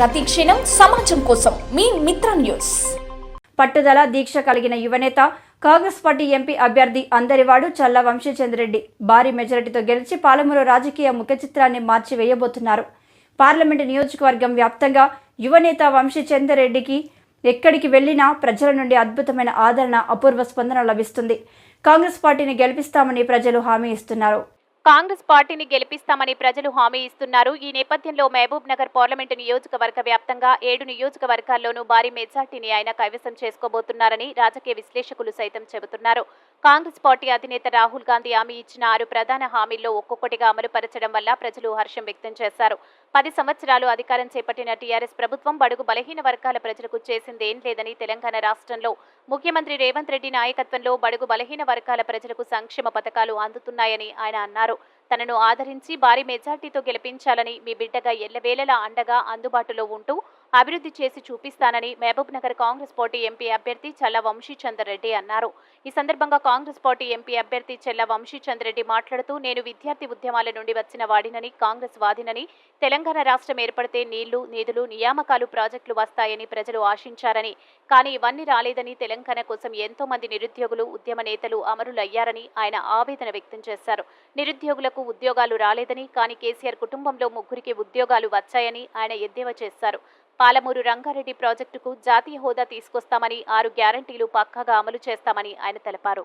ప్రతిక్షణం సమాజం కోసం మీ మిత్ర న్యూస్. పట్టుదల దీక్ష కలిగిన యువనేత కాంగ్రెస్ పార్టీ ఎంపీ అభ్యర్థి అందరివాడు చల్ల వంశీచంద్రెడ్డి భారీ మెజారిటీతో గెలిచి పాలమూరు రాజకీయ ముఖ చిత్రాన్ని మార్చి వేయబోతున్నారు పార్లమెంటు నియోజకవర్గం వ్యాప్తంగా యువనేత వంశీచంద్రెడ్డికి ఎక్కడికి వెళ్ళినా ప్రజల నుండి అద్భుతమైన ఆదరణ అపూర్వ స్పందన లభిస్తుంది. కాంగ్రెస్ పార్టీని గెలిపిస్తామని ప్రజలు హామీ ఇస్తున్నారు. కాంగ్రెస్ పార్టీని గెలిపిస్తామని ప్రజలు హామీ ఇస్తున్నారు. ఈ నేపథ్యంలో మహబూబ్ నగర్ పార్లమెంటు నియోజకవర్గ వ్యాప్తంగా ఏడు నియోజకవర్గాల్లోనూ భారీ మెజార్టీని ఆయన కైవసం చేసుకోబోతున్నారని రాజకీయ విశ్లేషకులు సైతం చెబుతున్నారు. కాంగ్రెస్ పార్టీ అధినేత రాహుల్ గాంధీ హామీ ఇచ్చిన ఆరు ప్రధాన హామీల్లో ఒక్కొక్కటిగా అమలుపరచడం వల్ల ప్రజలు హర్షం వ్యక్తం చేశారు. పది సంవత్సరాలు అధికారం చేపట్టిన టీఆర్ఎస్ ప్రభుత్వం బడుగు బలహీన వర్గాల ప్రజలకు చేసిందేం లేదని తెలంగాణ రాష్ట్రంలో ముఖ్యమంత్రి రేవంత్ రెడ్డి నాయకత్వంలో బడుగు బలహీన వర్గాల ప్రజలకు సంక్షేమ పథకాలు అందుతున్నాయని ఆయన అన్నారు. తనను ఆదరించి భారీ మెజార్టీతో గెలిపించాలని మీ బిడ్డగా ఎల్లవేళలా అండగా అందుబాటులో ఉంటూ అభివృద్ధి చేసి చూపిస్తానని Mahbubnagar Congress party MP అభ్యర్థి చల్ల వంశీచందర్ రెడ్డి అన్నారు. ఈ సందర్భంగా కాంగ్రెస్ పార్టీ ఎంపీ అభ్యర్థి చెల్ల వంశీచంద్ర రెడ్డి మాట్లాడుతూ నేను విద్యార్థి ఉద్యమాల నుండి వచ్చిన వాడినని కాంగ్రెస్ వాదినని తెలంగాణ రాష్ట్రం ఏర్పడితే నీళ్ళు నిధులు నియామకాలు ప్రాజెక్టులు వస్తాయని ప్రజలు ఆశించారని కానీ ఇవన్నీ రాలేదని తెలంగాణ కోసం ఎంతో మంది నిరుద్యోగులు ఉద్యమ నేతలు అమరులయ్యారని ఆయన ఆవేదన వ్యక్తం చేశారు. నిరుద్యోగులకు ఉద్యోగాలు రాలేదని కానీ కేసీఆర్ కుటుంబంలో ముగ్గురికి ఉద్యోగాలు వచ్చాయని ఆయన ఎద్దేవా చేశారు. పాలమూరు రంగారెడ్డి ప్రాజెక్టుకు జాతీయ హోదా తీసుకొస్తామని ఆరు గ్యారంటీలు పక్కాగా అమలు చేస్తామని ఆయన తెలిపారు.